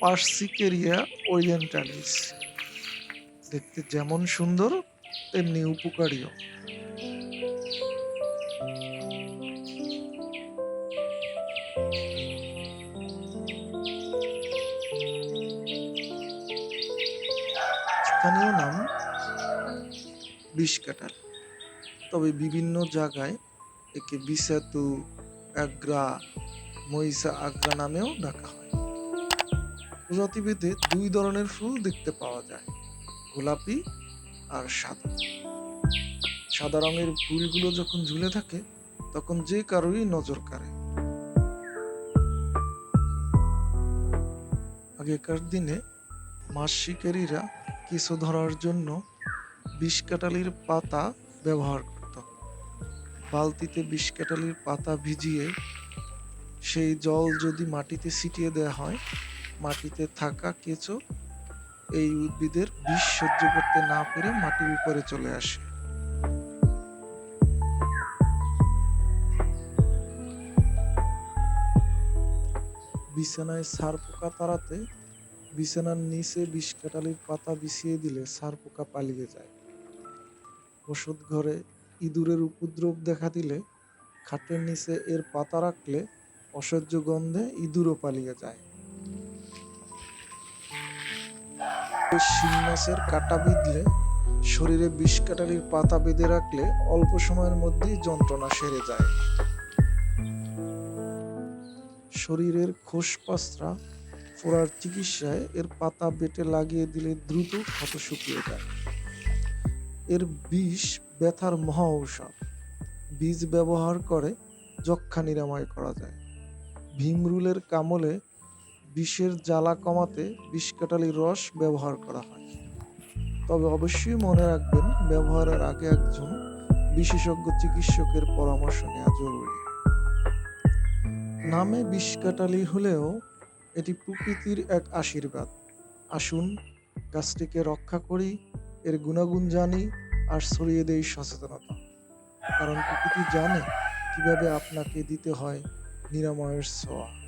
পার্সিকেরিয়া orientalis. দেখতে যেমন সুন্দর, তেমনি উপকারীও। স্থানীয় নাম বিষকাটাল তবে বিভিন্ন জায়গায় একে বিসাতু আগ্রা, মহিষা আগ্রা নামেও ডাকা হয়। প্রজাতিভেদে দুই ধরনের ফুল দেখতে পাওয়া যায়, গোলাপি আর সাদা। সাদা রঙের ফুলগুলো যখন ঝুলে থাকে, তখন যে কারোরই নজর কাড়ে আগেকার দিনে মাছ শিকারীরা কিছু ধরার জন্য বিষকাটালির পাতা ব্যবহার করত। বালতিতে বিষকাটালির পাতা ভিজিয়ে সেই জল যদি মাটিতে ছিটিয়ে দেওয়া হয় মাটিতে থাকা কেঁচো এই উদ্ভিদের বিষ সহ্য করতে না পেরে মাটির উপরে চলে আসে। বিছানায় সার পোকা তাড়াতে বিছানার নিচে বিষ কাটালির পাতা বিছিয়ে দিলে সার পোকা পালিয়ে যায়। ওষুধ ঘরে ইঁদুরের উপদ্রব দেখা দিলে খাটের নিচে এর পাতা রাখলে অসহ্য গন্ধে ইঁদুরও পালিয়ে যায়। শিং মাছের কাটা বিঁধলে শরীরে বিষ কাটালির পাতা বেঁধে রাখলে অল্প সময়ের মধ্যেই যন্ত্রণা সেরে যায়। শরীরের খোসপাসরা ফোড়ার চিকিৎসায় এর পাতা বেটে লাগিয়ে দিলে দ্রুত ক্ষত শুকিয়ে যায়। এর বিষ ব্যথার মহা ঔষধ। বীজ ব্যবহার করে যক্ষা নিরাময় করা যায়। ভীমরুলের কামলে বিষের জ্বালা কমাতে বিষকাটালির রস ব্যবহার করা হয়। তবে অবশ্যই মনে রাখবেন, ব্যবহারের আগে একজন বিশেষজ্ঞ চিকিৎসকের পরামর্শ নেওয়া জরুরি। নামে বিষ কাটালি হলেও এটি প্রকৃতির এক আশীর্বাদ। আসুন, গাছটিকে রক্ষা করি, এর গুণাগুণ জানি আর ছড়িয়ে দেই সচেতনতা। কারণ প্রকৃতি জানে কীভাবে আপনাকে দিতে হয় নিরাময়ের ছোঁয়া।